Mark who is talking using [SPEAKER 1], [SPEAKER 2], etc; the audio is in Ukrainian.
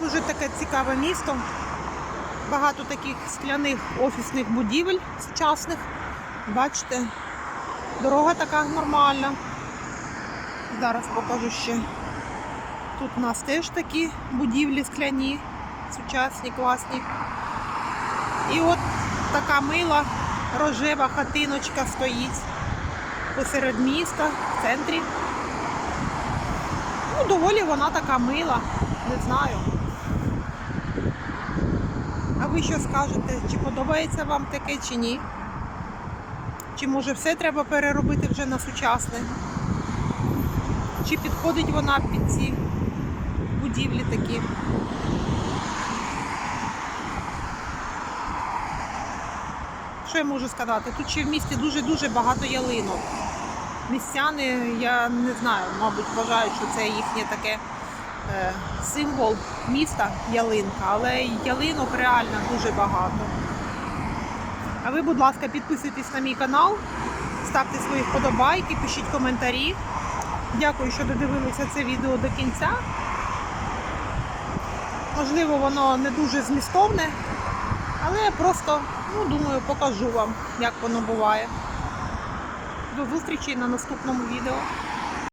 [SPEAKER 1] Дуже таке цікаве місто. Багато таких скляних офісних будівель сучасних. Бачите, дорога така нормальна. Зараз покажу ще. Тут у нас теж такі будівлі скляні, сучасні, класні. І от така мила рожева хатиночка стоїть посеред міста, в центрі. Ну, доволі вона така мила, не знаю. Ви що скажете? Чи подобається вам таке, чи ні? Чи може все треба переробити вже на сучасне? Чи підходить вона під ці будівлі такі? Що я можу сказати? Тут ще в місті дуже-дуже багато ялинок. Містяни, я не знаю, мабуть, вважають, що це їхнє таке символ міста ялинка, але ялинок реально дуже багато. А ви, будь ласка, підписуйтесь на мій канал, ставте свої вподобайки, пишіть коментарі. Дякую, що додивилися це відео до кінця. Можливо, воно не дуже змістовне, але я просто, ну, думаю, покажу вам, як воно буває. До зустрічі на наступному відео.